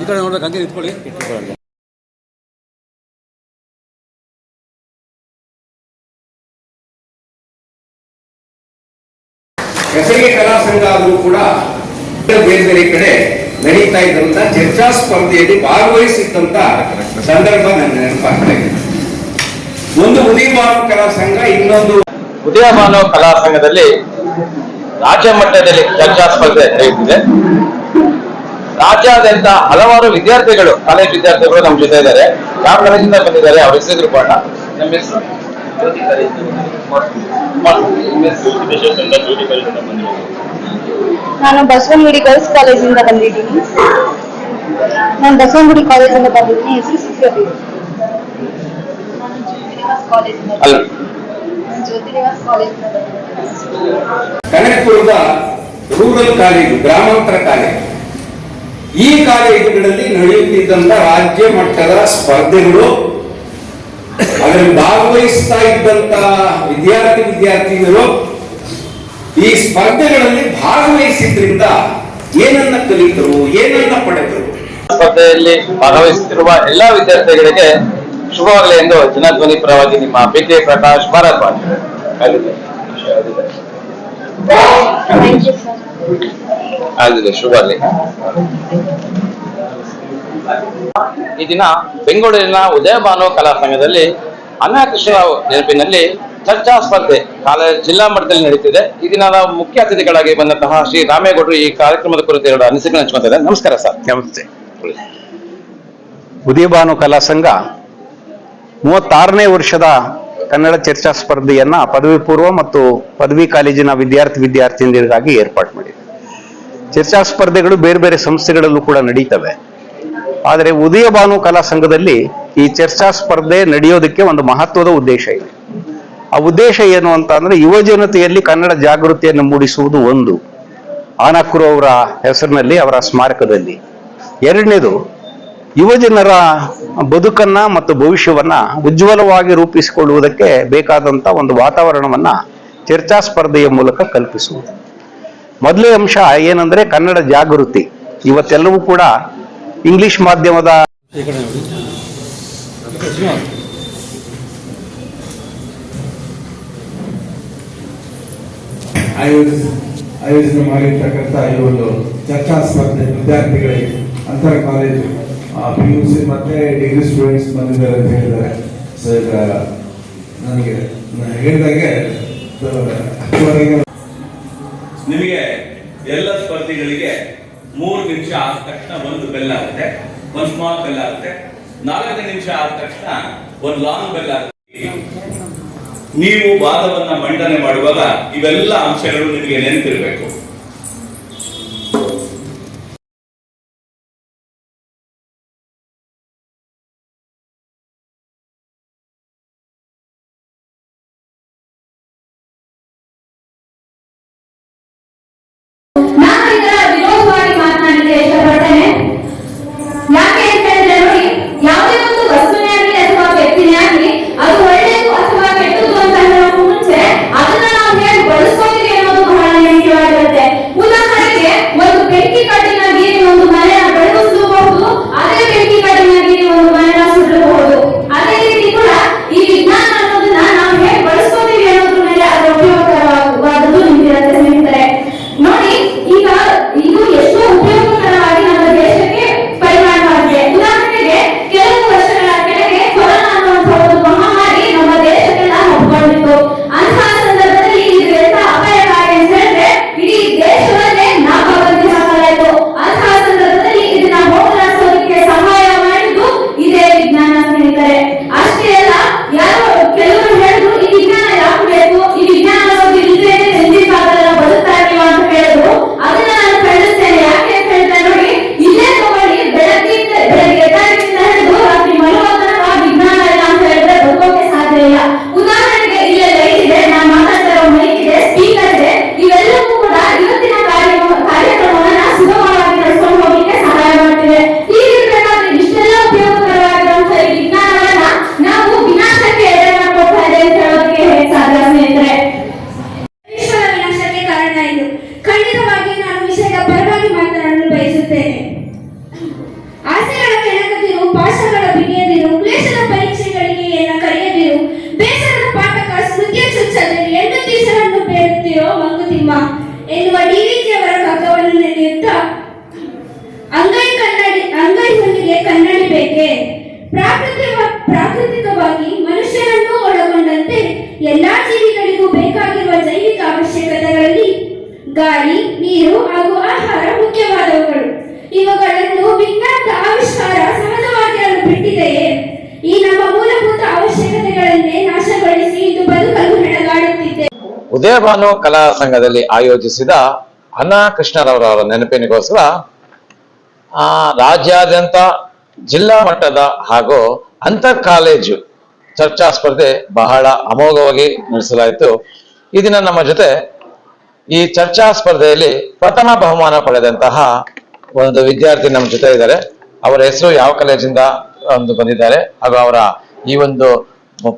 ಈ ಕಡೆ ನೋಡಿದ್ರೆ ಗಂಗೆ ನಿಂತ್ಕೊಳ್ಳಿ. ಹೆಸರಿಗೆ ಕಲಾ ಸಂಘ ಆದರೂ ಕೂಡ ಬೇರೆ ಬೇರೆ ಕಡೆ ನಡೀತಾ ಇದ್ದಂತ ಚರ್ಚಾ ಸ್ಪರ್ಧೆಯಲ್ಲಿ ಭಾಗವಹಿಸಿದ್ದಂತ ಸಂದರ್ಭ ನನ್ನ ನೆನಪಾಗ್ತಾ ಇದೆ. ಒಂದು ಉದಯಮಾನವ ಕಲಾ ಸಂಘ ಇನ್ನೊಂದು ಉದಯಮಾನವ ಕಲಾ ಸಂಘದಲ್ಲಿ ರಾಜ್ಯ ಮಟ್ಟದಲ್ಲಿ ಚರ್ಚಾ ಸ್ಪರ್ಧೆ ನಡೆಯುತ್ತಿದೆ. ರಾಜ್ಯಾದ್ಯಂತ ಹಲವಾರು ವಿದ್ಯಾರ್ಥಿಗಳು ಕಾಲೇಜ್ ವಿದ್ಯಾರ್ಥಿಗಳು ನಮ್ಮ ಜೊತೆ ಇದ್ದಾರೆ. ಯಾವ ಕಾಲೇಜಿಂದ ಬಂದಿದ್ದಾರೆ? ಅವ್ರ ಹೆಸರು ಪಾಠ. ನಮ್ಮ ಹೆಸರು? ನಾನು ಬಸವನಗುಡಿ ಗರ್ಲ್ಸ್ ಕಾಲೇಜಿಂದ ಬಂದಿದ್ದೀನಿ. ನಾನು ಬಸವನಗುಡಿ ಕಾಲೇಜಿಂದ ಬಂದಿದ್ದೀನಿ. ಹೆಸರು ಸುಪ್ರತಿ ಕನಕಪುರದ ರೂರಲ್ ಕಾಲೇಜು ಗ್ರಾಮಾಂತರ ಕಾಲೇಜು. ಈ ಕಾಲೇಜುಗಳಲ್ಲಿ ನಡೆಯುತ್ತಿದ್ದಂತ ರಾಜ್ಯ ಮಟ್ಟದ ಸ್ಪರ್ಧೆಗಳು ಅದರಲ್ಲಿ ಭಾಗವಹಿಸ್ತಾ ಇದ್ದಂತ ವಿದ್ಯಾರ್ಥಿ ವಿದ್ಯಾರ್ಥಿಗಳು ಈ ಸ್ಪರ್ಧೆಗಳಲ್ಲಿ ಭಾಗವಹಿಸಿದ್ರಿಂದ ಏನನ್ನ ಕಲಿತರು ಏನನ್ನ ಪಡೆದರು? ಸ್ಪರ್ಧೆಯಲ್ಲಿ ಭಾಗವಹಿಸುತ್ತಿರುವ ಎಲ್ಲಾ ವಿದ್ಯಾರ್ಥಿಗಳಿಗೆ ಶುಭವಾಗಲಿ ಎಂದು ಜನಧ್ವನಿ ಪರವಾಗಿ ನಿಮ್ಮ ಕೆ ಪ್ರಕಾಶ್ ಸರ್ ಆಗಿದೆ ಶುಭವಾಗಲಿ ಈ ದಿನ ಬೆಂಗಳೂರಿನ ಉದಯ ಭಾನು ಕಲಾ ಸಂಘದಲ್ಲಿ ಅನಾಕೃಷ್ಣರಾವ್ ನೆನಪಿನಲ್ಲಿ ಚರ್ಚಾ ಸ್ಪರ್ಧೆ ಕಾಲೇಜ್ ಜಿಲ್ಲಾ ಮಟ್ಟದಲ್ಲಿ ನಡೀತಿದೆ. ಈ ದಿನದ ಮುಖ್ಯ ಅತಿಥಿಗಳಾಗಿ ಬಂದಂತಹ ಶ್ರೀ ರಾಮೇಗೌಡರು ಈ ಕಾರ್ಯಕ್ರಮದ ಕುರಿತು ಎರಡು ಅನಿಸಿಕೆ ಹಂಚ್ಕೊತಾರೆ ನಮಸ್ಕಾರ ಸರ್. ನಮಸ್ತೆ. ಉದಯಭಾನು ಕಲಾ ಸಂಘ ಮೂವತ್ತಾರನೇ ವರ್ಷದ ಕನ್ನಡ ಚರ್ಚಾ ಸ್ಪರ್ಧೆಯನ್ನ ಪದವಿ ಪೂರ್ವ ಮತ್ತು ಪದವಿ ಕಾಲೇಜಿನ ವಿದ್ಯಾರ್ಥಿ ವಿದ್ಯಾರ್ಥಿನಿಯರಿಗಾಗಿ ಏರ್ಪಾಡು ಮಾಡಿದೆ. ಚರ್ಚಾ ಸ್ಪರ್ಧೆಗಳು ಬೇರೆ ಬೇರೆ ಸಂಸ್ಥೆಗಳಲ್ಲೂ ಕೂಡ ನಡೀತವೆ. ಆದರೆ ಉದಯ ಭಾನು ಕಲಾ ಸಂಘದಲ್ಲಿ ಈ ಚರ್ಚಾ ಸ್ಪರ್ಧೆ ನಡೆಯೋದಕ್ಕೆ ಒಂದು ಮಹತ್ವದ ಉದ್ದೇಶ ಇದೆ. ಆ ಉದ್ದೇಶ ಏನು ಅಂತ ಅಂದ್ರೆ ಯುವ ಜನತೆಯಲ್ಲಿ ಕನ್ನಡ ಜಾಗೃತಿಯನ್ನು ಮೂಡಿಸುವುದು ಒಂದು. ಆನಕುರು ಅವರ ಹೆಸರಿನಲ್ಲಿ ಅವರ ಸ್ಮಾರಕದಲ್ಲಿ. ಎರಡನೇದು, ಯುವ ಜನರ ಬದುಕನ್ನ ಮತ್ತು ಭವಿಷ್ಯವನ್ನ ಉಜ್ವಲವಾಗಿ ರೂಪಿಸಿಕೊಳ್ಳುವುದಕ್ಕೆ ಬೇಕಾದಂತ ಒಂದು ವಾತಾವರಣವನ್ನ ಚರ್ಚಾ ಸ್ಪರ್ಧೆಯ ಮೂಲಕ ಕಲ್ಪಿಸುವುದು. ಮೊದಲೇ ಅಂಶ ಏನಂದ್ರೆ ಕನ್ನಡ ಜಾಗೃತಿ. ಇವತ್ತೆಲ್ಲವೂ ಕೂಡ ಇಂಗ್ಲಿಷ್ ಮಾಧ್ಯಮದ ಆಯೋಜನೆ ಮಾಡಿರ್ತಕ್ಕಂಥ ಈ ಒಂದು ಚರ್ಚಾ ಸ್ಪರ್ಧೆ ವಿದ್ಯಾರ್ಥಿಗಳಿಗೆ ಅಂತರ ಕಾಲೇಜು ಪಿ ಯು ಸಿ ಮತ್ತೆ ಡಿಗ್ರಿ ಸ್ಟೂಡೆಂಟ್ಸ್ ಬಂದಿದ್ದಾರೆ ಅಂತ ಹೇಳಿದ್ದಾರೆ. ಸೊ ಈಗ ನನಗೆ, ನಾನು ಹೇಳಿದಾಗೆ ನಿಮಗೆ ಎಲ್ಲ ಸ್ಪರ್ಧಿಗಳಿಗೆ ಮೂರು ನಿಮಿಷ ಆದ ತಕ್ಷಣ ಒಂದು ಬೆಲ್ ಆಗುತ್ತೆ. ಒಂದು ಸ್ಮಾಲ್ ಬೆಲ್ ಆಗುತ್ತೆ. ನಾಲ್ಕನೇ ನಿಮಿಷ ಆದ ತಕ್ಷಣ ಒಂದು ಲಾಂಗ್ ಬೆಲ್ ಆಗುತ್ತೆ. ನೀವು ವಾದವನ್ನ ಮಂಡನೆ ಮಾಡುವಾಗ ಇವೆಲ್ಲ ಅಂಶಗಳು ನಿಮಗೆ ನೆನಪಿರಬೇಕು. ಉದಯಭಾನು ಕಲಾ ಸಂಘದಲ್ಲಿ ಆಯೋಜಿಸಿದ ಅನ್ನ ಕೃಷ್ಣರವರ ನೆನಪಿನಿಗೋಸ್ಕರ, ಆ, ರಾಜ್ಯಾದ್ಯಂತ ಜಿಲ್ಲಾ ಮಟ್ಟದ ಹಾಗೂ ಅಂತರ್ ಕಾಲೇಜು ಚರ್ಚಾ ಸ್ಪರ್ಧೆ ಬಹಳ ಅಮೋಘವಾಗಿ ನಡೆಸಲಾಯಿತು. ಈ ದಿನ ನಮ್ಮ ಜೊತೆ ಈ ಚರ್ಚಾ ಸ್ಪರ್ಧೆಯಲ್ಲಿ ಪ್ರಥಮ ಬಹುಮಾನ ಪಡೆದಂತಹ ಒಂದು ವಿದ್ಯಾರ್ಥಿ ನಮ್ಮ ಜೊತೆ ಇದ್ದಾರೆ. ಅವರ ಹೆಸರು ಯಾವ ಕಾಲೇಜಿಂದ ಒಂದು ಬಂದಿದ್ದಾರೆ ಹಾಗೂ ಅವರ ಈ ಒಂದು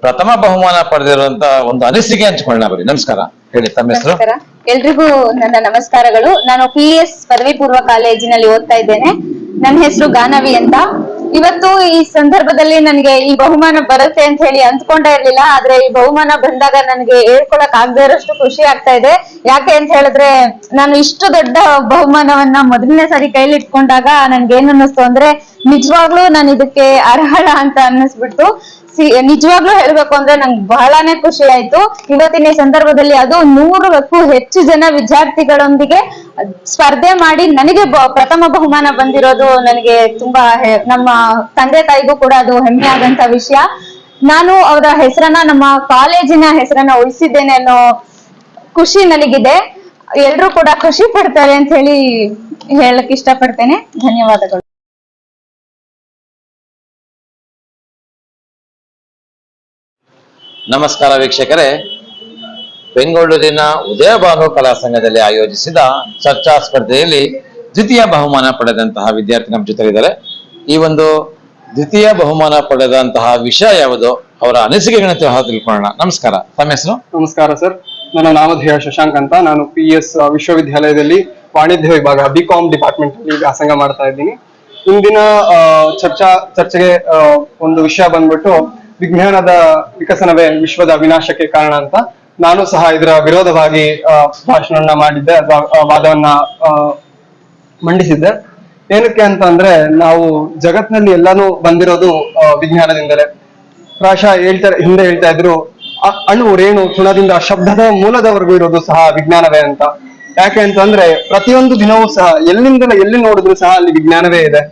ಪ್ರಥಮ ಬಹುಮಾನ ಪಡೆದಿರುವಂತಹ ಒಂದು ಅನಿಸಿಕೆ ಹಂಚಿಕೊಳ್ಳೋಣ ಬರೀ ನಮಸ್ಕಾರ. ಹೇಳಿ ಎಲ್ರಿಗೂ ನನ್ನ ನಮಸ್ಕಾರಗಳು. ನಾನು ಪಿ ಎಸ್ ಪದವಿ ಪೂರ್ವ ಕಾಲೇಜಿನಲ್ಲಿ ಓದ್ತಾ ಇದ್ದೇನೆ. ನನ್ನ ಹೆಸರು ಗಾನವಿ ಅಂತ. ಇವತ್ತು ಈ ಸಂದರ್ಭದಲ್ಲಿ ನನಗೆ ಈ ಬಹುಮಾನ ಬರುತ್ತೆ ಅಂತ ಹೇಳಿ ಅಂದ್ಕೊಂಡೇ ಇರ್ಲಿಲ್ಲ, ಆದ್ರೆ ಈ ಬಹುಮಾನ ಬಂದಾಗ ನನಗೆ ಹೇಳ್ಕೊಳಕ್ ಆಗದೆ ಇರೋಷ್ಟು ಖುಷಿ ಆಗ್ತಾ ಇದೆ. ಯಾಕೆ ಅಂತ ಹೇಳಿದ್ರೆ, ನಾನು ಇಷ್ಟು ದೊಡ್ಡ ಬಹುಮಾನವನ್ನ ಮೊದಲನೇ ಸಾರಿ ಕೈಲಿ ಇಟ್ಕೊಂಡಾಗ ನನ್ಗೆ ಏನ್ ಅನ್ನಿಸ್ತು ಅಂದ್ರೆ, ನಿಜವಾಗ್ಲೂ ನಾನು ಇದಕ್ಕೆ ಅರ್ಹಳ ಅಂತ ಅನ್ನಿಸ್ಬಿಟ್ಟು ನಿಜವಾಗ್ಲೂ ಹೇಳ್ಬೇಕು ಅಂದ್ರೆ ನಂಗೆ ಬಹಳಾನೇ ಖುಷಿ ಆಯ್ತು. ಇವತ್ತಿನ ಸಂದರ್ಭದಲ್ಲಿ ಅದು ನೂರಕ್ಕೂ ಹೆಚ್ಚು ಜನ ವಿದ್ಯಾರ್ಥಿಗಳೊಂದಿಗೆ ಸ್ಪರ್ಧೆ ಮಾಡಿ ನನಗೆ ಪ್ರಥಮ ಬಹುಮಾನ ಬಂದಿರೋದು ನನಗೆ ತುಂಬಾ ನಮ್ಮ ತಂದೆ ತಾಯಿಗೂ ಕೂಡ ಅದು ಹೆಮ್ಮೆ ಆದಂತ ವಿಷಯ. ನಾನು ಅವರ ಹೆಸರನ್ನ, ನಮ್ಮ ಕಾಲೇಜಿನ ಹೆಸರನ್ನ ಉಳಿಸಿದ್ದೇನೆ ಅನ್ನೋ ಖುಷಿ ನನಗಿದೆ. ಎಲ್ರು ಕೂಡ ಖುಷಿ ಪಡ್ತಾರೆ ಅಂತ ಹೇಳಿ ಹೇಳಕ್ ಇಷ್ಟಪಡ್ತೇನೆ. ಧನ್ಯವಾದಗಳು. ನಮಸ್ಕಾರ ವೀಕ್ಷಕರೇ. ಬೆಂಗಳೂರಿನ ಉದಯ ಉದಯಭಾನು ಕಲಾ ಸಂಘದಲ್ಲಿ ಆಯೋಜಿಸಿದ ಚರ್ಚಾ ಸ್ಪರ್ಧೆಯಲ್ಲಿ ದ್ವಿತೀಯ ಬಹುಮಾನ ಪಡೆದಂತಹ ವಿದ್ಯಾರ್ಥಿ ನಮ್ಮ ಜೊತೆ ಇದ್ದಾರೆ ಈ ಒಂದು ದ್ವಿತೀಯ ಬಹುಮಾನ ಪಡೆದಂತಹ ವಿಷಯ ಯಾವುದು? ಅವರ ಅನಿಸಿಕೆಗಳನ್ನು ತಿಳ್ಕೊಳ್ಳೋಣ. ನಮಸ್ಕಾರ. ತಮ್ಮ ಹೆಸರು? ನಮಸ್ಕಾರ ಸರ್. ನನ್ನ ನಾಮಧೇಯ ಶಶಾಂಕ್ ಅಂತ. ನಾನು ಪಿ ಎಸ್ ವಿಶ್ವವಿದ್ಯಾಲಯದಲ್ಲಿ ವಾಣಿಜ್ಯ ವಿಭಾಗ ಬಿ ಕಾಮ್ ಡಿಪಾರ್ಟ್ಮೆಂಟ್ ಅಲ್ಲಿ ವ್ಯಾಸಂಗ ಮಾಡ್ತಾ ಇದ್ದೀನಿ. ಇಂದಿನ ಚರ್ಚಾ, ಚರ್ಚೆಗೆ ಒಂದು ವಿಷಯ ಬಂದ್ಬಿಟ್ಟು ವಿಜ್ಞಾನದ ವಿಕಸನವೇ ವಿಶ್ವದ ವಿನಾಶಕ್ಕೆ ಕಾರಣ ಅಂತ ನಾನು ಸಹ ಇದರ ವಿರೋಧವಾಗಿ ಭಾಷಣವನ್ನ ಮಾಡಿದ್ದೆ, ಅಥವಾ ವಾದವನ್ನ ಮಂಡಿಸಿದ್ದೆ. ಏನಕ್ಕೆ ಅಂತ ಅಂದ್ರೆ ನಾವು ಜಗತ್ನಲ್ಲಿ ಎಲ್ಲಾನು ಬಂದಿರೋದು ವಿಜ್ಞಾನದಿಂದಲೇ. ಪ್ರಾಶಃ ಹೇಳ್ತಾರೆ ಹಿಂದೆ ಹೇಳ್ತಾ ಇದ್ರು ಅಣು, ರೇಣು, ತುಣದಿಂದ ಶಬ್ದದ ಮೂಲದವರೆಗೂ ಇರೋದು ಸಹ ವಿಜ್ಞಾನವೇ ಅಂತ. ಯಾಕೆ ಅಂತಂದ್ರೆ ಪ್ರತಿಯೊಂದು ದಿನವೂ ಸಹ ಎಲ್ಲಿಂದ ಎಲ್ಲಿ ನೋಡಿದ್ರು ಸಹ ಅಲ್ಲಿ ವಿಜ್ಞಾನವೇ ಇದೆ.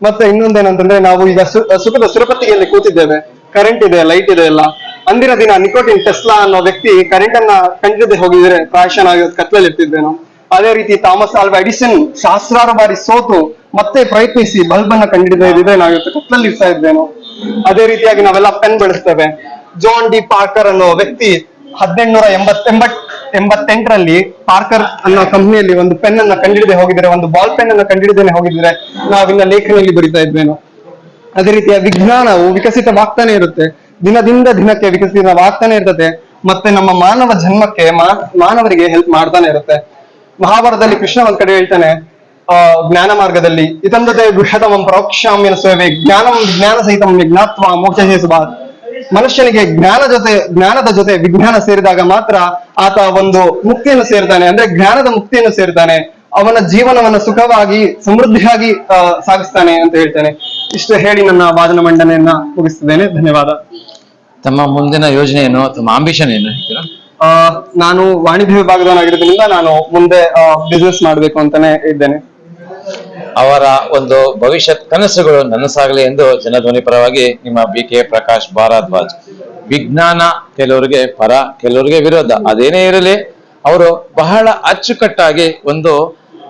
ಮತ್ತೆ ಇನ್ನೊಂದೇನಂತಂದ್ರೆ ನಾವು ಈಗ ಸುಖದ ಸುರಪತಿಯಲ್ಲಿ ಕೂತಿದ್ದೇವೆ. ಕರೆಂಟ್ ಇದೆ ಲೈಟ್ ಇದೆ ಎಲ್ಲ. ಅಂದಿನ ದಿನ ನಿಕೋಟಿನ್ ಟೆಸ್ಲಾ ಅನ್ನೋ ವ್ಯಕ್ತಿ ಕರೆಂಟ್ ಅನ್ನ ಕಂಡಿದೆ ಹೋಗಿದ್ರೆ ಪ್ರಾಯಶನ್ ಆಗಿರೋದು ಕತ್ಲಲ್ಲಿ ಇರ್ತಿದ್ದೇನು ಅದೇ ರೀತಿ ಥಾಮಸ್ ಆಲ್ವಾ ಎಡಿಸನ್ ಸಹಸ್ರಾರು ಬಾರಿ ಸೋತು ಮತ್ತೆ ಪ್ರಯತ್ನಿಸಿ ಬಲ್ಬ್ ಅನ್ನ ಕಂಡಿಡಿದ್ರೆ ನಾವು ಇವತ್ತು ಕತ್ಲಲ್ಲಿ ಇರ್ತಾ ಇದ್ದೇನು. ಅದೇ ರೀತಿಯಾಗಿ ನಾವೆಲ್ಲ ಪೆನ್ ಬಳಸ್ತೇವೆ. ಜಾನ್ ಡಿ ಪಾರ್ಕರ್ ಅನ್ನೋ ವ್ಯಕ್ತಿ ಹದಿನೆಂಟುನೂರ ಎಂಬತ್ತೆಂಬತ್ ಎಂಬತ್ ಎಂಬತ್ತೆಂಟರಲ್ಲಿ ಪಾರ್ಕರ್ ಅನ್ನೋ ಕಂಪ್ನಿಯಲ್ಲಿ ಒಂದು ಪೆನ್ ಅನ್ನ ಕಂಡಿಡದೆ ಹೋಗಿದ್ರೆ ಒಂದು ಬಾಲ್ ಪೆನ್ ಅನ್ನ ಕಂಡಿಡಿದೇನೆ ಹೋಗಿದ್ರೆ ನಾವಿನ್ನ ಲೇಖನಿಯಲ್ಲಿ ಬರಿತಾ ಇದ್ವೇನೋ ಅದೇ ರೀತಿಯ ವಿಜ್ಞಾನವು ವಿಕಸಿತವಾಗ್ತಾನೆ ಇರುತ್ತೆ. ದಿನದಿಂದ ದಿನಕ್ಕೆ ವಿಕಸಿತವಾಗ್ತಾನೆ ಇರ್ತದೆ. ಮತ್ತೆ ನಮ್ಮ ಮಾನವ ಜನ್ಮಕ್ಕೆ ಮಾನವರಿಗೆ ಹೆಲ್ಪ್ ಮಾಡ್ತಾನೆ ಇರುತ್ತೆ. ಮಹಾಭಾರತದಲ್ಲಿ ಕೃಷ್ಣ ಒಂದ್ ಕಡೆ ಹೇಳ್ತಾನೆ, ಆ, ಜ್ಞಾನ ಮಾರ್ಗದಲ್ಲಿ ಇತಂದತೆ ಬೃಹತಮಂ ಪ್ರೋಕ್ಷಾಮ್ಯನ ಸೇವೆ ಜ್ಞಾನ ಜ್ಞಾನ ಸಹಿತ ಜ್ಞಾತ್ವ ಮೋಕ್ಷ ಮನುಷ್ಯನಿಗೆ ಜ್ಞಾನ ಜೊತೆ, ಜ್ಞಾನದ ಜೊತೆ ವಿಜ್ಞಾನ ಸೇರಿದಾಗ ಮಾತ್ರ ಆತ ಒಂದು ಮುಕ್ತಿಯನ್ನು ಸೇರ್ತಾನೆ. ಅಂದ್ರೆ ಜ್ಞಾನದ ಮುಕ್ತಿಯನ್ನು ಸೇರ್ತಾನೆ. ಅವನ ಜೀವನವನ್ನು ಸುಖವಾಗಿ, ಸಮೃದ್ಧಿಯಾಗಿ ಸಾಗಿಸ್ತಾನೆ ಅಂತ ಹೇಳ್ತಾನೆ. ಇಷ್ಟು ಹೇಳಿ ನನ್ನ ವಾದನ ಮಂಡನೆಯನ್ನ ಮುಗಿಸ್ತಿದ್ದೇನೆ ಧನ್ಯವಾದ. ತಮ್ಮ ಮುಂದಿನ ಯೋಜನೆ ಏನು ತಮ್ಮ ಆಂಬಿಷನ್ ಏನು ಹೇಳ್ತೀರಾ? ಆ, ನಾನು ವಾಣಿಜ್ಯ ವಿಭಾಗದವನಾಗಿರೋದ್ರಿಂದ ನಾನು ಮುಂದೆ ಬಿಸ್ನೆಸ್ ಮಾಡ್ಬೇಕು ಅಂತಾನೆ ಇದ್ದೇನೆ. ಅವರ ಒಂದು ಭವಿಷ್ಯತ್ ಕನಸುಗಳು ನನಸಾಗಲಿ ಎಂದು ಜನಧ್ವನಿ ಪರವಾಗಿ ನಿಮ್ಮ ಬಿ ಕೆ ಪ್ರಕಾಶ್ ಭಾರದ್ವಾಜ್. ವಿಜ್ಞಾನ ಕೆಲವರಿಗೆ ಪರ ಕೆಲವರಿಗೆ ವಿರೋಧ ಅದೇನೇ ಇರಲಿ ಅವರು ಬಹಳ ಅಚ್ಚುಕಟ್ಟಾಗಿ ಒಂದು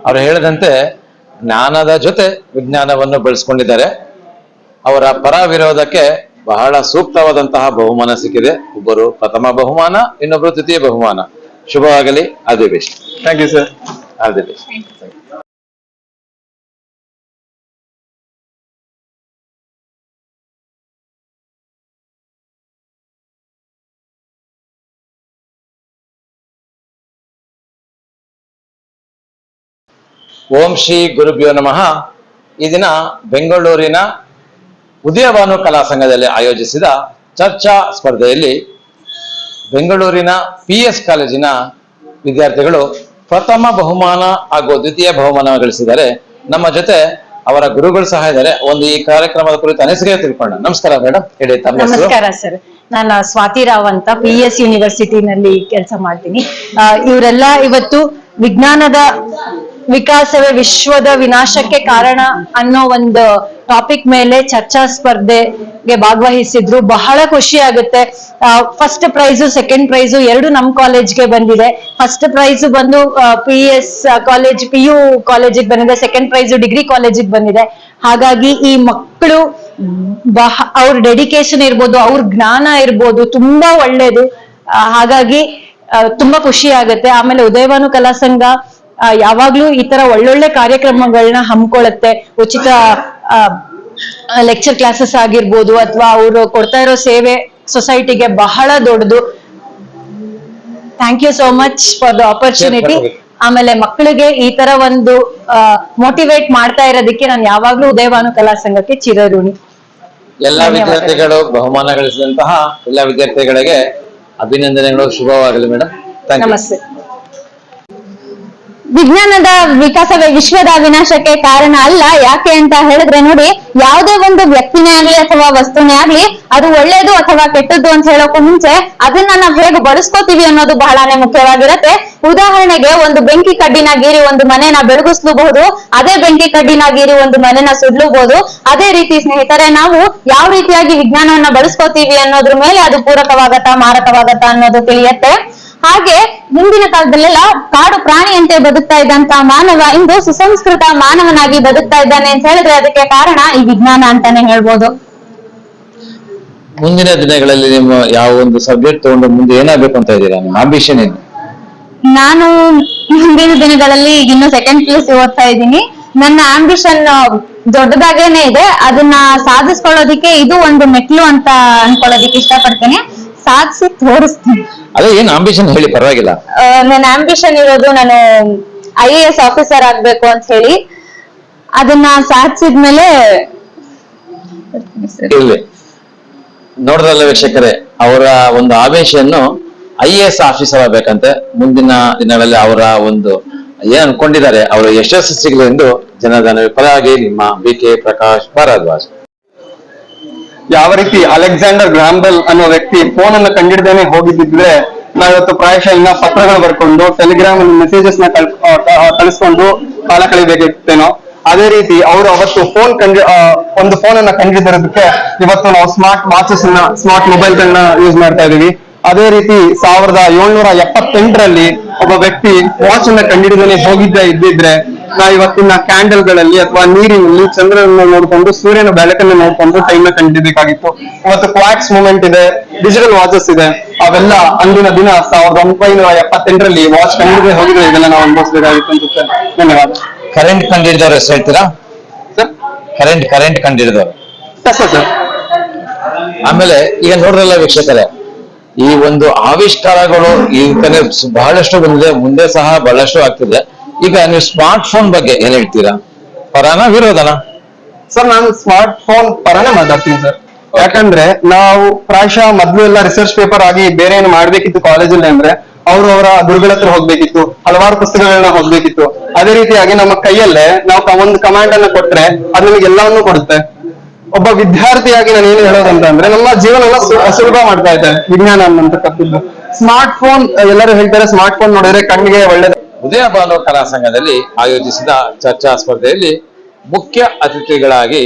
ಅವರು ಹೇಳಿದಂತೆ ಜ್ಞಾನದ ಜೊತೆ ವಿಜ್ಞಾನವನ್ನು ಬೆಳೆಸ್ಕೊಂಡಿದ್ದಾರೆ. ಅವರ ಪರ ವಿರೋಧಕ್ಕೆ ಬಹಳ ಸೂಕ್ತವಾದಂತಹ ಬಹುಮಾನ ಸಿಕ್ಕಿದೆ. ಒಬ್ಬರು ಪ್ರಥಮ ಬಹುಮಾನ ಇನ್ನೊಬ್ಬರು ತೃತೀಯ ಬಹುಮಾನ. ಶುಭವಾಗಲಿ. ಅದೇ best. Thank you sir all the best. ಓಂ ಶ್ರೀ ಗುರುಭ್ಯೋ ನಮಃ. ಈ ದಿನ ಬೆಂಗಳೂರಿನ ಉದಯಭಾನು ಕಲಾ ಸಂಘದಲ್ಲಿ ಆಯೋಜಿಸಿದ ಚರ್ಚಾ ಸ್ಪರ್ಧೆಯಲ್ಲಿ ಬೆಂಗಳೂರಿನ ಪಿ ಎಸ್ ಕಾಲೇಜಿನ ವಿದ್ಯಾರ್ಥಿಗಳು ಪ್ರಥಮ ಬಹುಮಾನ ಹಾಗೂ ದ್ವಿತೀಯ ಬಹುಮಾನ ಗಳಿಸಿದರೆ ನಮ್ಮ ಜೊತೆ ಅವರ ಗುರುಗಳು ಸಹ ಇದ್ದಾರೆ. ಒಂದು ಈ ಕಾರ್ಯಕ್ರಮದ ಕುರಿತು ಅನಿಸಿಕೆ ತಿಳ್ಕೊಳ್ಳೋಣ. ನಮಸ್ಕಾರ ಮೇಡಮ್ ಹೇಳಿ ನಮಸ್ಕಾರ ಸರ್. ನಾನು ಸ್ವಾತಿ ರಾವ್ ಅಂತ ಪಿ ಎಸ್ ಯೂನಿವರ್ಸಿಟಿನಲ್ಲಿ ಕೆಲಸ ಮಾಡ್ತೀನಿ. ಇವರೆಲ್ಲ ಇವತ್ತು ವಿಜ್ಞಾನದ ವಿಕಾಸವೇ ವಿಶ್ವದ ವಿನಾಶಕ್ಕೆ ಕಾರಣ ಅನ್ನೋ ಒಂದು ಟಾಪಿಕ್ ಮೇಲೆ ಚರ್ಚಾ ಸ್ಪರ್ಧೆಗೆ ಭಾಗವಹಿಸಿದ್ರು. ಬಹಳ ಖುಷಿ ಆಗುತ್ತೆ. ಫಸ್ಟ್ ಪ್ರೈಸು ಸೆಕೆಂಡ್ ಪ್ರೈಸು ಎರಡು ನಮ್ ಕಾಲೇಜ್ಗೆ ಬಂದಿದೆ. ಫಸ್ಟ್ ಪ್ರೈಸ್ ಬಂದು P S college P U ಕಾಲೇಜಿಗೆ ಬಂದಿದೆ. ಸೆಕೆಂಡ್ ಪ್ರೈಸು ಡಿಗ್ರಿ ಕಾಲೇಜಿಗೆ ಬಂದಿದೆ. ಹಾಗಾಗಿ ಈ ಮಕ್ಕಳು ಬಹ, ಅವ್ರ ಡೆಡಿಕೇಶನ್ ಇರ್ಬೋದು, ಅವ್ರ ಜ್ಞಾನ ಇರ್ಬೋದು ತುಂಬಾ ಒಳ್ಳೇದು. ಹಾಗಾಗಿ ತುಂಬಾ ಖುಷಿ ಆಗುತ್ತೆ. ಆಮೇಲೆ ಉದಯವಾನು ಕಲಾ ಸಂಘ ಯಾವಾಗ್ಲೂ ಈ ತರ ಒಳ್ಳೊಳ್ಳೆ ಕಾರ್ಯಕ್ರಮಗಳನ್ನ ಹಮ್ಮಿಕೊಳ್ಳುತ್ತೆ ಉಚಿತ ಲೆಕ್ಚರ್ ಕ್ಲಾಸಸ್ ಆಗಿರ್ಬೋದು ಅಥವಾ ಅವರು ಕೊಡ್ತಾ ಇರೋ ಸೇವೆ ಸೊಸೈಟಿಗೆ ಬಹಳ ದೊಡ್ಡದು. Thank you so much for the opportunity ಆಮೇಲೆ ಮಕ್ಕಳಿಗೆ ಈ ತರ ಒಂದು ಮೋಟಿವೇಟ್ ಮಾಡ್ತಾ ಇರೋದಕ್ಕೆ ನಾನು ಯಾವಾಗ್ಲೂ ಉದಯವಾನು ಕಲಾ ಸಂಘಕ್ಕೆ ಚಿರಋಣಿ. ಎಲ್ಲಾ ವಿದ್ಯಾರ್ಥಿಗಳು ಬಹುಮಾನ ಗಳಿಸಿದಂತಹ ಎಲ್ಲಾ ವಿದ್ಯಾರ್ಥಿಗಳಿಗೆ ಅಭಿನಂದನೆಗಳು. ಶುಭವಾಗಲಿ ಮೇಡಮ್ ನಮಸ್ತೆ. ವಿಜ್ಞಾನದ ವಿಕಾಸವೇ ವಿಶ್ವದ ವಿನಾಶಕ್ಕೆ ಕಾರಣ ಅಲ್ಲ. ಯಾಕೆ ಅಂತ ಹೇಳಿದ್ರೆ ನೋಡಿ, ಯಾವುದೇ ಒಂದು ವ್ಯಕ್ತಿನೇ ಆಗ್ಲಿ ಅಥವಾ ವಸ್ತುನೇ ಆಗ್ಲಿ, ಅದು ಒಳ್ಳೇದು ಅಥವಾ ಕೆಟ್ಟದ್ದು ಅಂತ ಹೇಳೋಕು ಮುಂಚೆ ಅದನ್ನ ನಾವ್ ಹೇಗೆ ಬಳಸ್ಕೋತೀವಿ ಅನ್ನೋದು ಬಹಳನೇ ಮುಖ್ಯವಾಗಿರತ್ತೆ. ಉದಾಹರಣೆಗೆ ಒಂದು ಬೆಂಕಿ ಕಡ್ಡಿನ ಗೀರಿ ಒಂದು ಮನೆನ ಬೆಳಗಿಸ್ಲೂಬಹುದು, ಅದೇ ಬೆಂಕಿ ಕಡ್ಡಿನ ಗೀರಿ ಒಂದು ಮನೆನ ಸುಡ್ಲೂಬಹುದು. ಅದೇ ರೀತಿ ಸ್ನೇಹಿತರೆ, ನಾವು ಯಾವ ರೀತಿಯಾಗಿ ವಿಜ್ಞಾನವನ್ನ ಬಳಸ್ಕೋತೀವಿ ಅನ್ನೋದ್ರ ಮೇಲೆ ಅದು ಪೂರಕವಾಗತ್ತಾ ಮಾರಕವಾಗತ್ತಾ ಅನ್ನೋದು ತಿಳಿಯತ್ತೆ. ಹಾಗೆ ಮುಂದಿನ ಕಾಲದಲ್ಲೆಲ್ಲ ಕಾಡು ಪ್ರಾಣಿಯಂತೆ ಬದುಕ್ತಾ ಇದ್ದಂತ ಮಾನವ ಇಂದು ಸುಸಂಸ್ಕೃತ ಮಾನವನಾಗಿ ಬದುಕ್ತಾ ಇದ್ದಾನೆ ಅಂತ ಹೇಳಿದ್ರೆ ಅದಕ್ಕೆ ಕಾರಣ ಈ ವಿಜ್ಞಾನ ಅಂತಾನೆ ಹೇಳ್ಬೋದು. ಮುಂದಿನ ದಿನಗಳಲ್ಲಿ ನಿಮ್ಮ ಯಾವ ಒಂದು ಸಬ್ಜೆಕ್ಟ್ ತಗೊಂಡು ಮುಂದೆ ಏನಾಗಬೇಕು ಅಂತ ಇದ್ದೀರಾ? ನಿಮ್ಮ ಆಂಬಿಷನ್ ಏನು? ನಾನು ಮುಂದಿನ ದಿನಗಳಲ್ಲಿ ಇನ್ನು ಸೆಕೆಂಡ್ ಪಿ ಯು ಸಿ ಓದ್ತಾ ಇದ್ದೀನಿ. ನನ್ನ ಆಂಬಿಷನ್ ದೊಡ್ಡದಾಗೇನೆ ಇದೆ. ಅದನ್ನ ಸಾಧಿಸ್ಕೊಳ್ಳೋದಿಕ್ಕೆ ಇದು ಒಂದು ಮೆಟ್ಲು ಅಂತ ಅನ್ಕೊಳ್ಳೋದಿಕ್ಕೆ ಇಷ್ಟಪಡ್ತೇನೆ. ಸಾಧಿಸಿ ತೋರಿಸ್ತೀನಿ. ಅದೇ ಏನ್ ಆಂಬಿಷನ್ ಹೇಳಿ ಪರವಾಗಿಲ್ಲ. ನನ್ನ ಆಂಬಿಷನ್ ಇರೋದು ನಾನು ಐ ಎ ಎಸ್ ಆಫೀಸರ್ ಆಗ್ಬೇಕು ಅಂತ ಹೇಳಿ. ಅದನ್ನ ಸಾಧಿಸಿದ್ಮೇಲೆ ಇರ್ಲಿ ನೋಡಿದ್ರಲ್ಲ ವೀಕ್ಷಕರೇ ಅವರ ಒಂದು ಆವೇಶವನ್ನು ಐ ಎ ಎಸ್ ಆಫೀಸರ್ ಆಗ್ಬೇಕಂತೆ. ಮುಂದಿನ ದಿನಗಳಲ್ಲಿ ಅವರ ಒಂದು ಏನ್ ಅನ್ಕೊಂಡಿದ್ದಾರೆ ಅವರು ಯಶಸ್ಸು ಸಿಗಲಿ ಎಂದು ಜನಧನ ಪರವಾಗಿ ನಿಮ್ಮ ಬಿ ಕೆ ಪ್ರಕಾಶ್ ಭಾರದ್ವಾಜ್. ಯಾವ ರೀತಿ ಅಲೆಕ್ಸಾಂಡರ್ ಗ್ರಾಂಬೆಲ್ ಅನ್ನೋ ವ್ಯಕ್ತಿ ಫೋನ್ ಅನ್ನು ಕಂಡಿಡ್ದೇನೆ ಹೋಗಿದ್ದಿದ್ರೆ ನಾವಿವತ್ತು ಪ್ರಾಯಶಃ ಇನ್ನ ಪತ್ರಗಳು ಬರ್ಕೊಂಡು ಟೆಲಿಗ್ರಾಮ್ ಮೆಸೇಜಸ್ನ ಕಳ್- ಕಳಿಸ್ಕೊಂಡು ಕಾಲ ಕಳಿಬೇಕಿತ್ತೇನೋ. ಅದೇ ರೀತಿ ಅವರು ಅವತ್ತು ಫೋನ್ ಕಂಡು ಒಂದು ಫೋನ್ ಅನ್ನ ಕಂಡಿದ್ದಿರೋದಕ್ಕೆ ಇವತ್ತು ನಾವು ಸ್ಮಾರ್ಟ್ ವಾಚಸ್ ಅನ್ನ ಸ್ಮಾರ್ಟ್ ಮೊಬೈಲ್ ಗಳನ್ನ ಯೂಸ್ ಮಾಡ್ತಾ ಇದೀವಿ ಅದೇ ರೀತಿ ಸಾವಿರದ ಏಳ್ನೂರ ಎಪ್ಪತ್ತೆಂಟರಲ್ಲಿ ಒಬ್ಬ ವ್ಯಕ್ತಿ ವಾಚ್ ಅನ್ನ ಕಂಡಿಡಿದನೆ ಹೋಗಿದ್ದ ಇದ್ದಿದ್ರೆ ನಾವು ಇವತ್ತಿನ ಕ್ಯಾಂಡಲ್ಗಳಲ್ಲಿ ಅಥವಾ ನೀರಿನಲ್ಲಿ ಚಂದ್ರನ ನೋಡ್ಕೊಂಡು ಸೂರ್ಯನ ಬೆಳಕನ್ನು ನೋಡ್ಕೊಂಡು ಟೈಮ್ನ ಕಂಡಿಡ್ಬೇಕಾಗಿತ್ತು ಇವತ್ತು ಕ್ವಾಕ್ಸ್ ಮೂಮೆಂಟ್ ಇದೆ ಡಿಜಿಟಲ್ ವಾಚಸ್ ಇದೆ. ಅವೆಲ್ಲ ಅಂದಿನ ದಿನ ಸಾವಿರದ ಒಂಬೈನೂರ ಎಪ್ಪತ್ತೆಂಟರಲ್ಲಿ ವಾಚ್ ಕಂಡಿದ್ರೆ ಹೋಗಿದ್ರೆ ಇದೆಲ್ಲ ನಾವು ಅನುಭವಿಸಬೇಕಾಗಿತ್ತು ಅನ್ಸುತ್ತೆ ಧನ್ಯವಾದ. ಕರೆಂಟ್ ಕಂಡಿಡಿದವ್ರು ಹೆಸರು ಹೇಳ್ತೀರಾ? ಸರ್? ಕರೆಂಟ್ ಕರೆಂಟ್ ಸರ್ ಆಮೇಲೆ ಈಗ ನೋಡ್ರಲ್ಲ ವೀಕ್ಷಕರೇ ಈ ಒಂದು ಆವಿಷ್ಕಾರಗಳು ಈ ಕಡೆ ಬಹಳಷ್ಟು ಬಂದಿದೆ ಮುಂದೆ ಸಹ ಬಹಳಷ್ಟು ಆಗ್ತಿದೆ. ಈಗ ನೀವು ಸ್ಮಾರ್ಟ್ ಫೋನ್ ಬಗ್ಗೆ ಏನ್ ಹೇಳ್ತೀರಾ? ಪರಾನ ವಿರೋಧನ? ಸರ್, ನಾನು ಸ್ಮಾರ್ಟ್ ಫೋನ್ ಪರಾನ ಮಾತಾಡ್ತೀನಿ ಸರ್. ಯಾಕಂದ್ರೆ ನಾವು ಪ್ರಾಯಶಃ ಮೊದ್ಲು ಎಲ್ಲ ರಿಸರ್ಚ್ ಪೇಪರ್ ಆಗಿ ಬೇರೆ ಏನು ಮಾಡ್ಬೇಕಿತ್ತು ಕಾಲೇಜಲ್ಲಿ ಅಂದ್ರೆ ಅವರು ಅವರ ಗುರುಗಳ ಹತ್ರ ಹೋಗ್ಬೇಕಿತ್ತು, ಹಲವಾರು ಪುಸ್ತಕಗಳನ್ನ ಹೋಗ್ಬೇಕಿತ್ತು. ಅದೇ ರೀತಿಯಾಗಿ ನಮ್ಮ ಕೈಯಲ್ಲೇ ನಾವು ಒಂದು ಕಮಾಂಡ್ ಅನ್ನ ಕೊಟ್ರೆ ಅದು ನಮಗೆ ಎಲ್ಲವನ್ನೂ ಕೊಡುತ್ತೆ. ಒಬ್ಬ ವಿದ್ಯಾರ್ಥಿಯಾಗಿ ನಾನು ಏನು ಹೇಳೋದಂತಂದ್ರೆ ನಮ್ಮ ಜೀವನ ಸುಲಭ ಮಾಡ್ತಾ ಇದೆ ವಿಜ್ಞಾನ ಅನ್ನತಕ್ಕಂಥದ್ದು ಸ್ಮಾರ್ಟ್ ಫೋನ್ ಎಲ್ಲರೂ ಹೇಳ್ತಾರೆ ಸ್ಮಾರ್ಟ್ ಫೋನ್ ನೋಡಿದ್ರೆ ಕಣ್ಣಿಗೆ ಒಳ್ಳೇದು ಉದಯ ಬಾಲು ಕಲಾ ಸಂಘದಲ್ಲಿ ಆಯೋಜಿಸಿದ ಚರ್ಚಾ ಸ್ಪರ್ಧೆಯಲ್ಲಿ ಮುಖ್ಯ ಅತಿಥಿಗಳಾಗಿ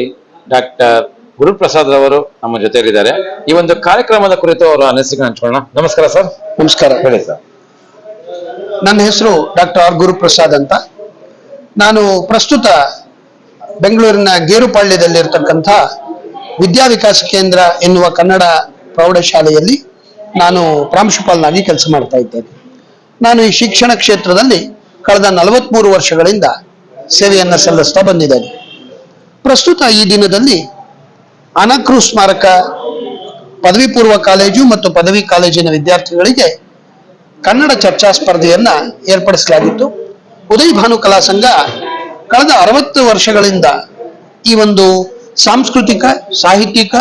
ಡಾಕ್ಟರ್ ಗುರುಪ್ರಸಾದ್ ರವರು ನಮ್ಮ ಜೊತೆಯಲ್ಲಿದ್ದಾರೆ. ಈ ಒಂದು ಕಾರ್ಯಕ್ರಮದ ಕುರಿತು ಅವರ ಅನಿಸಿಕೆ ಹಂಚ್ಕೊಳ್ಳೋಣ. ನಮಸ್ಕಾರ ಸರ್. ನಮಸ್ಕಾರ. ಹೇಳಿ ಸರ್. ನನ್ನ ಹೆಸರು ಡಾಕ್ಟರ್ ಆರ್ ಗುರುಪ್ರಸಾದ್ ಅಂತ. ನಾನು ಪ್ರಸ್ತುತ ಬೆಂಗಳೂರಿನ ಗೇರುಪಾಳ್ಯದಲ್ಲಿರ್ತಕ್ಕಂಥ ವಿದ್ಯಾ ವಿಕಾಸ ಕೇಂದ್ರ ಎನ್ನುವ ಕನ್ನಡ ಪ್ರೌಢಶಾಲೆಯಲ್ಲಿ ನಾನು ಪ್ರಾಂಶುಪಾಲನಾಗಿ ಕೆಲಸ ಮಾಡ್ತಾ ಇದ್ದೇನೆ. ನಾನು ಈ ಶಿಕ್ಷಣ ಕ್ಷೇತ್ರದಲ್ಲಿ ಕಳೆದ ನಲವತ್ಮೂರು ವರ್ಷಗಳಿಂದ ಸೇವೆಯನ್ನು ಸಲ್ಲಿಸ್ತಾ ಬಂದಿದ್ದಾರೆ. ಪ್ರಸ್ತುತ ಈ ದಿನದಲ್ಲಿ ಅನಕ್ರು ಸ್ಮಾರಕ ಪದವಿ ಪೂರ್ವ ಕಾಲೇಜು ಮತ್ತು ಪದವಿ ಕಾಲೇಜಿನ ವಿದ್ಯಾರ್ಥಿಗಳಿಗೆ ಕನ್ನಡ ಚರ್ಚಾ ಸ್ಪರ್ಧೆಯನ್ನ ಏರ್ಪಡಿಸಲಾಗಿತ್ತು. ಉದಯ ಭಾನು ಕಲಾ ಸಂಘ ಕಳೆದ ಅರವತ್ತು ವರ್ಷಗಳಿಂದ ಈ ಒಂದು ಸಾಂಸ್ಕೃತಿಕ, ಸಾಹಿತ್ಯಿಕ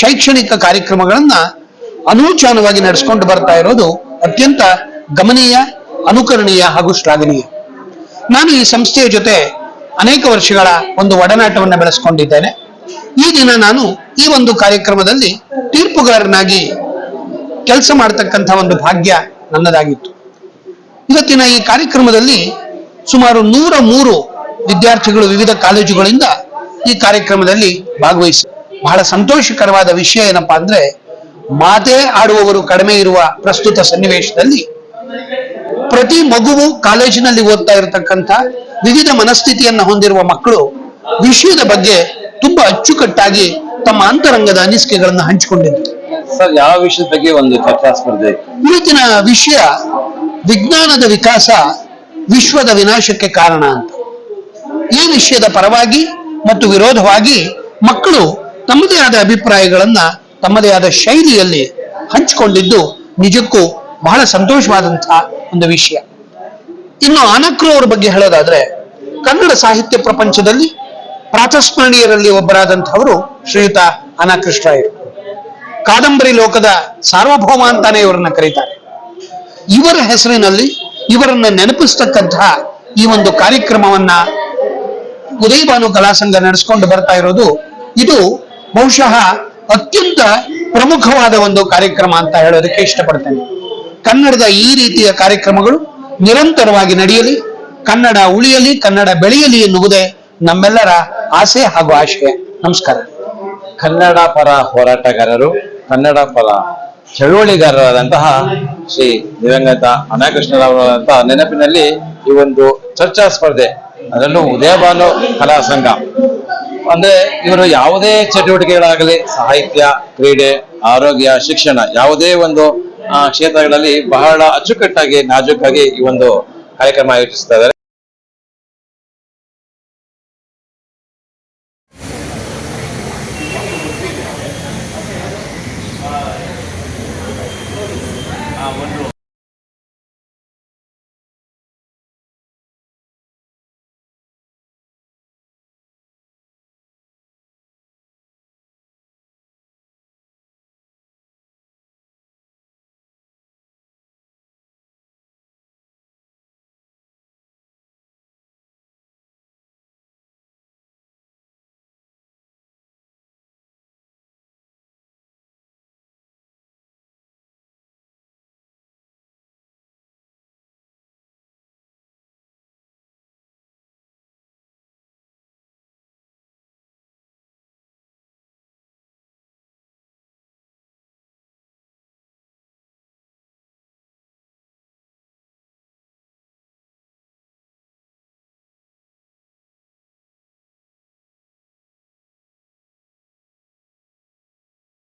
ಶೈಕ್ಷಣಿಕ ಕಾರ್ಯಕ್ರಮಗಳನ್ನ ಅನೂಚಾನವಾಗಿ ನಡೆಸ್ಕೊಂಡು ಬರ್ತಾ ಇರೋದು ಅತ್ಯಂತ ಗಮನೀಯ ಅನುಕರಣೀಯ ಹಾಗೂ ಶ್ಲಾಘನೀಯ. ನಾನು ಈ ಸಂಸ್ಥೆಯ ಜೊತೆ ಅನೇಕ ವರ್ಷಗಳ ಒಂದು ಒಡನಾಟವನ್ನು ಬೆಳೆಸ್ಕೊಂಡಿದ್ದೇನೆ. ಈ ದಿನ ನಾನು ಈ ಒಂದು ಕಾರ್ಯಕ್ರಮದಲ್ಲಿ ತೀರ್ಪುಗಾರನಾಗಿ ಕೆಲಸ ಮಾಡತಕ್ಕಂಥ ಒಂದು ಭಾಗ್ಯ ನನ್ನದಾಗಿತ್ತು. ಇವತ್ತಿನ ಈ ಕಾರ್ಯಕ್ರಮದಲ್ಲಿ ಸುಮಾರು ನೂರ ಮೂರು ವಿದ್ಯಾರ್ಥಿಗಳು ವಿವಿಧ ಕಾಲೇಜುಗಳಿಂದ ಈ ಕಾರ್ಯಕ್ರಮದಲ್ಲಿ ಭಾಗವಹಿಸಿ. ಬಹಳ ಸಂತೋಷಕರವಾದ ವಿಷಯ ಏನಪ್ಪಾ ಅಂದ್ರೆ, ಮಾತೇ ಆಡುವವರು ಕಡಿಮೆ ಇರುವ ಪ್ರಸ್ತುತ ಸನ್ನಿವೇಶದಲ್ಲಿ ಪ್ರತಿ ಮಗುವು ಕಾಲೇಜಿನಲ್ಲಿ ಓದ್ತಾ ಇರತಕ್ಕಂಥ ವಿವಿಧ ಮನಸ್ಥಿತಿಯನ್ನ ಹೊಂದಿರುವ ಮಕ್ಕಳು ವಿಷಯದ ಬಗ್ಗೆ ತುಂಬಾ ಅಚ್ಚುಕಟ್ಟಾಗಿ ತಮ್ಮ ಅಂತರಂಗದ ಅನಿಸಿಕೆಗಳನ್ನು ಹಂಚಿಕೊಂಡಿದ್ದಾರೆ. ಸರ್ ಯಾವ ವಿಷಯದ ಬಗ್ಗೆ ಒಂದು ಚರ್ಚಾ ಸ್ಪರ್ಧೆ? ಇವತ್ತಿನ ವಿಷಯ ವಿಜ್ಞಾನದ ವಿಕಾಸ ವಿಶ್ವದ ವಿನಾಶಕ್ಕೆ ಕಾರಣ ಅಂತ. ಈ ವಿಷಯದ ಪರವಾಗಿ ಮತ್ತು ವಿರೋಧವಾಗಿ ಮಕ್ಕಳು ತಮ್ಮದೇ ಆದ ಅಭಿಪ್ರಾಯಗಳನ್ನ ತಮ್ಮದೇ ಆದ ಶೈಲಿಯಲ್ಲಿ ಹಂಚಿಕೊಂಡಿದ್ದು ನಿಜಕ್ಕೂ ಬಹಳ ಸಂತೋಷವಾದಂತಹ ಒಂದು ವಿಷಯ. ಇನ್ನು ಆನಕ್ರು ಅವರ ಬಗ್ಗೆ ಹೇಳೋದಾದ್ರೆ, ಕನ್ನಡ ಸಾಹಿತ್ಯ ಪ್ರಪಂಚದಲ್ಲಿ ಪ್ರಾತಸ್ಮರಣೀಯರಲ್ಲಿ ಒಬ್ಬರಾದಂಥವರು ಶ್ರೀಯುತ ಅನಾಕೃಷ್ಣರಾಯರು ಕಾದಂಬರಿ ಲೋಕದ ಸಾರ್ವಭೌಮ ಅಂತಾನೆ ಇವರನ್ನ ಕರೀತಾರೆ. ಇವರ ಹೆಸರಿನಲ್ಲಿ ಇವರನ್ನ ನೆನಪಿಸ್ತಕ್ಕಂತಹ ಈ ಒಂದು ಕಾರ್ಯಕ್ರಮವನ್ನ ಉದಯಭಾನು ಕಲಾಸಂಘ ಕಲಾ ಸಂಘ ನಡೆಸ್ಕೊಂಡು ಬರ್ತಾ ಇರೋದು, ಇದು ಬಹುಶಃ ಅತ್ಯಂತ ಪ್ರಮುಖವಾದ ಒಂದು ಕಾರ್ಯಕ್ರಮ ಅಂತ ಹೇಳೋದಕ್ಕೆ ಇಷ್ಟಪಡ್ತೇನೆ. ಕನ್ನಡದ ಈ ರೀತಿಯ ಕಾರ್ಯಕ್ರಮಗಳು ನಿರಂತರವಾಗಿ ನಡೆಯಲಿ, ಕನ್ನಡ ಉಳಿಯಲಿ, ಕನ್ನಡ ಬೆಳೆಯಲಿ ಎನ್ನುವುದೇ ನಮ್ಮೆಲ್ಲರ ಆಸೆ ಹಾಗೂ ಆಶಯ. ನಮಸ್ಕಾರ. ಕನ್ನಡ ಪರ ಹೋರಾಟಗಾರರು, ಕನ್ನಡ ಪರ ಚಳುವಳಿಗಾರರಾದಂತಹ ಶ್ರೀ ದಿವಂಗತ ಅನಾಕೃಷ್ಣರಾವರಂತಹ ನೆನಪಿನಲ್ಲಿ ಈ ಒಂದು ಚರ್ಚಾ ಸ್ಪರ್ಧೆ, ಅದರಲ್ಲೂ ಉದಯಭಾನು ಕಲಾ ಸಂಘ. ಅಂದ್ರೆ ಇವರು ಯಾವುದೇ ಚಟುವಟಿಕೆಗಳಾಗಲಿ, ಸಾಹಿತ್ಯ, ಕ್ರೀಡೆ, ಆರೋಗ್ಯ, ಶಿಕ್ಷಣ, ಯಾವುದೇ ಒಂದು ಕ್ಷೇತ್ರಗಳಲ್ಲಿ ಬಹಳ ಅಚ್ಚುಕಟ್ಟಾಗಿ ನಾಜೂಕಾಗಿ ಈ ಒಂದು ಕಾರ್ಯಕ್ರಮ ಆಯೋಜಿಸ್ತಾ ಇದ್ದಾರೆ.